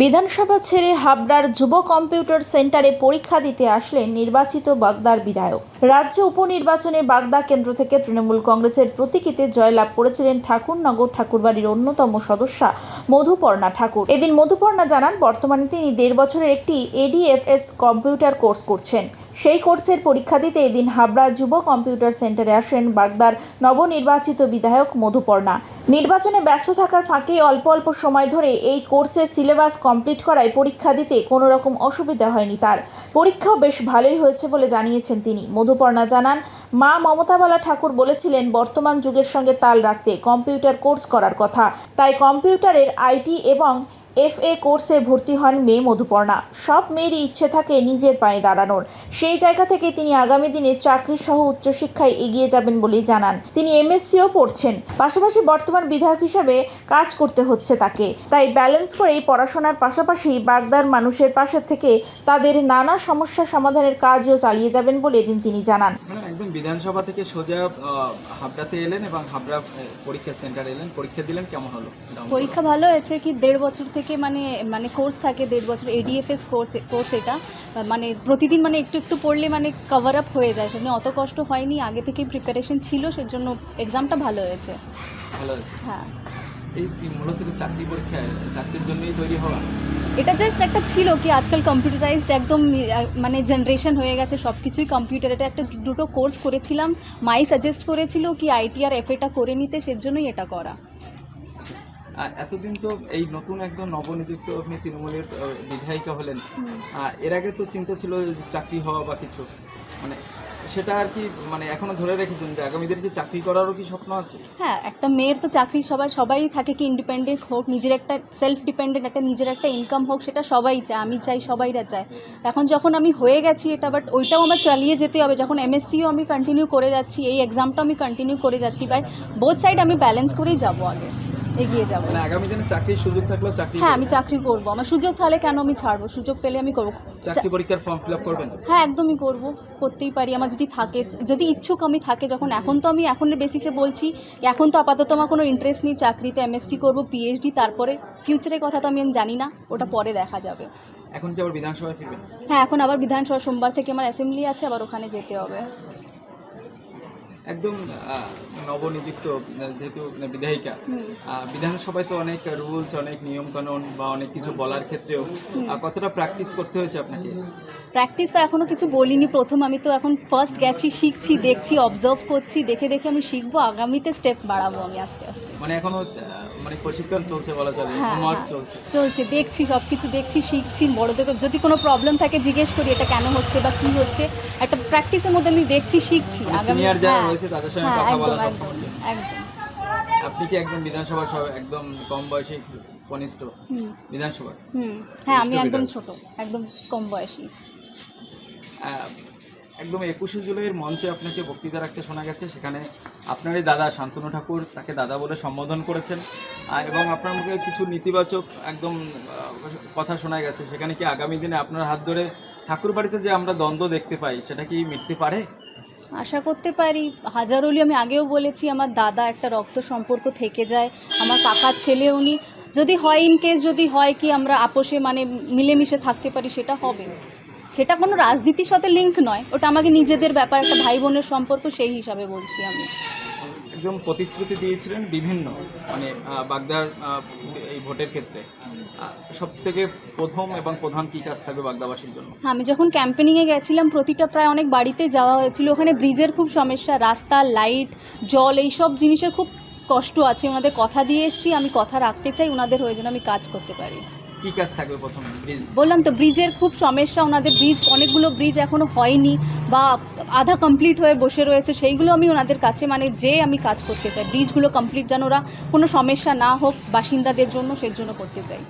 বিধানসভা ছেড়ে হাবড়ার যুব কম্পিউটার সেন্টারে পরীক্ষা দিতে আসলেন নির্বাচিত বাগদার বিধায়ক। রাজ্য উপনির্বাচনে বাগদা কেন্দ্র থেকে তৃণমূল কংগ্রেসের প্রতীকীতে জয়লাভ করেছিলেন ঠাকুরনগর ঠাকুরবাড়ির অন্যতম সদস্যা মধুপর্ণা ঠাকুর। এদিন মধুপর্ণা জানান, বর্তমানে তিনি দেড় বছরের একটি এডিএফএস কম্পিউটার কোর্স করছেন। সেই কোর্সের পরীক্ষা দিতে এদিন হাবড়া যুব কম্পিউটার সেন্টারে আসেন বাগদার নবনির্বাচিত বিধায়ক মধুপর্ণা। নির্বাচনে ব্যস্ত থাকার ফাঁকে অল্প অল্প সময় ধরে এই কোর্সের সিলেবাস কমপ্লিট করায় পরীক্ষা দিতে কোনো রকম অসুবিধা হয়নি তার। পরীক্ষাও বেশ ভালোই হয়েছে বলে জানিয়েছেন তিনি। মধুপর্ণা জানান, মা মমতাবালা ঠাকুর বলেছিলেন, বর্তমান যুগের সঙ্গে তাল রাখতে কম্পিউটার কোর্স করার কথা। তাই কম্পিউটারের আইটি এবং এফএ কোর্সে ভর্তি হন মেয়ে মধুপর্ণা। সব মেয়েরই ইচ্ছে থাকে নিজের পায়ে দাঁড়ানোর। সেই জায়গা থেকে তিনি আগামী দিনে চাকরি সহ উচ্চশিক্ষায় এগিয়ে যাবেন বলেই জানান। তিনি এমএসসিও পড়ছেন। পাশাপাশি বর্তমান বিধায়ক হিসাবে কাজ করতে হচ্ছে তাকে। তাই ব্যালেন্স করেই পড়াশোনার পাশাপাশি বাগদার মানুষের পাশে থেকে তাদের নানা সমস্যা সমাধানের কাজও চালিয়ে যাবেন বলে এদিন তিনি জানান। একদম বিধানসভা থেকে সোজা হাবড়াতে এলেন এবং হাবড়া পরীক্ষা সেন্টারে এলেন। পরীক্ষা দিলেন কেমন হলো? পরীক্ষা ভালো হয়েছে কি দেড় বছর থেকে মানে মানে কোর্স থাকে দেড় বছর এডিএফএস কোর্স কোর্স এটা। মানে প্রতিদিন মানে একটু একটু পড়লে মানে কভার আপ হয়ে যায়। সেজন্য অত কষ্ট হয়নি আগে থেকেই প্রিপারেশন ছিল সেজন্য এক্সামটা ভালো হয়েছে। ভালো হয়েছে। হ্যাঁ। এটা জাস্ট একটা ছিল কি আজকাল কম্পিউটারাইজড একদম মানে জেনারেশন হয়ে গেছে সব কিছুই কম্পিউটার এটা একটা দুটো কোর্স করেছিলাম। মাই সাজেস্ট করেছিল কি আইটি আর এফএটা করে নিতে, সেজন্যই এটা করা। এতদিন তো এই নতুন একদম নবনিযুক্ত আপনি তৃণমূলের বিধায়িকা হলেন। এর আগে তো চিন্তা ছিল চাকরি হওয়া বা কিছু। মানে সেটা আর কি মানে এখনও ধরে রেখেছেন যে আগামী দিনে কি চাকরি করারও কি স্বপ্ন আছে? হ্যাঁ একটা মেয়ের তো চাকরি সবাই সবাই থাকে কি ইন্ডিপেন্ডেন্ট হোক নিজের একটা সেলফ ডিপেন্ডেন্ট একটা নিজের একটা ইনকাম হোক সেটা সবাই চায় আমি চাই সবাইরা চায়। এখন যখন আমি হয়ে গেছি এটা বাট ওইটাও আমার চালিয়ে যেতে হবে। যখন এমএসসিও আমি কন্টিনিউ করে যাচ্ছি এই এক্সামটাও আমি কন্টিনিউ করে যাচ্ছি বাই বোথ সাইড আমি ব্যালেন্স করেই যাব আগে। এগিয়ে যাব। মানে আগামী দিনে চাকরির সুযোগ থাকলেও চাকরি হ্যাঁ আমি চাকরি করব। আমার সুযোগ তাহলে কেন আমি ছাড়বো? সুযোগ পেলে আমি করব। চাকরি পরীক্ষার ফর্ম ফিল আপ করবেন? হ্যাঁ একদমই করব। করতেই পারি। আমার যদি থাকে যদি ইচ্ছুক আমি থাকে যখন এখন তো আমি এখনের বেসিসে বলছি এখন তো আপাতত আমার কোনো ইন্টারেস্ট নেই চাকরিতে এমএসসি করব পিএইচডি তারপরে ফিউচারের কথা তো আমি জানি না ওটা পরে দেখা যাবে। এখন কি আবার বিধানসভায় ফিরবেন? হ্যাঁ এখন আবার বিধানসভা সোমবার থেকে আমার অ্যাসেম্বলি আছে আবার ওখানে যেতে হবে। একদম নবনিযুক্ত যেহেতু বিধায়িকা। বিধানসভায় তো অনেক রুলস অনেক নিয়ম কানুন বা অনেক কিছু বলার ক্ষেত্রেও কতটা প্র্যাকটিস করতে হয়েছে আপনাকে? প্র্যাকটিস তো এখনও কিছু বলিনি। প্রথম আমি তো এখন ফার্স্ট গেছি শিখছি দেখছি অবজার্ভ করছি দেখে দেখে আমি শিখব। আগামীতে স্টেপ বাড়াবো আমি আস্তে আস্তে। মানে এখনও আহ, মানে প্রশিক্ষণ চলছে বলা চলে হ্যাঁ, হোমওয়ার্ক হ্যাঁ। চলছে। চলছে দেখছি সব কিছু দেখছি শিখছি বড়দের যদি কোনো প্রবলেম থাকে জিজ্ঞেস করি এটা কেন হচ্ছে বা কী হচ্ছে। একটা প্র্যাকটিসের মধ্যে আমি দেখছি শিখছি আগামী সিনিয়র মানে যারা হ্যাঁ, তাদের সঙ্গে কথা একদম বলা একদম একদম। আপনি কি একদম বিধানসভা একদম কম বয়সী কনিষ্ঠ? বিধানসভা হুম হ্যাঁ আমি একদম ছোট একদম কম বয়সী। একদম একুশে জুলাইয়ের মঞ্চে আপনাকে বক্তৃতা রাখতে শোনা গেছে। সেখানে আপনারই দাদা শান্তনু ঠাকুর তাকে দাদা বলে সম্বোধন করেছেন। এবং আপনার মুখে কিছু নেতিবাচক একদম কথা শোনা গেছে। সেখানে কি আগামী দিনে আপনার হাত ধরে ঠাকুর বাড়িতে যে আমরা দ্বন্দ্ব দেখতে পাই, সেটা কি মিটতে পারে? আশা করতে পারি। হাজারলি আমি আগেও বলেছি, আমার দাদা একটা রক্ত সম্পর্ক থেকে যায়, আমার কাকার ছেলে উনি। যদি হয় ইন কেস যদি হয় কি আমরা আপোষে মানে মিলেমিশে থাকতে পারি, সেটা হবে। সেটা কোনো রাজনীতির সাথে লিঙ্ক নয়। ওটা আমাকে নিজেদের ব্যাপার একটা ভাই বোনের সম্পর্ক সেই হিসাবে বলছি আমি। একদম প্রতিশ্রুতি দিয়েছিলেন বিভিন্ন মানে বাগদার এই ভোটের ক্ষেত্রে। সব থেকে প্রথম এবং প্রধান কি কাজ থাকবে বাগদাবাসীর জন্য? আমি যখন ক্যাম্পেনিংয়ে গেছিলাম প্রতিটা প্রায় অনেক বাড়িতে যাওয়া হয়েছিল। ওখানে ব্রিজের খুব সমস্যা রাস্তা লাইট জল এই সব জিনিসের খুব কষ্ট আছে। ওনাদের কথা দিয়ে এসছি আমি কথা রাখতে চাই ওনাদের হয়ে যেন আমি কাজ করতে পারি। কি কাজ থাকবে বললাম তো ব্রিজের খুব সমস্যা। ওনাদের ব্রিজ অনেকগুলো ব্রিজ এখনও হয়নি বা আধা কমপ্লিট হয়ে বসে রয়েছে। সেইগুলো আমি ওনাদের কাছে মানে যে আমি কাজ করতে চাই ব্রিজগুলো কমপ্লিট যেন ওরা কোনো সমস্যা না হোক, বাসিন্দাদের জন্য, সেজন্য করতে চাই।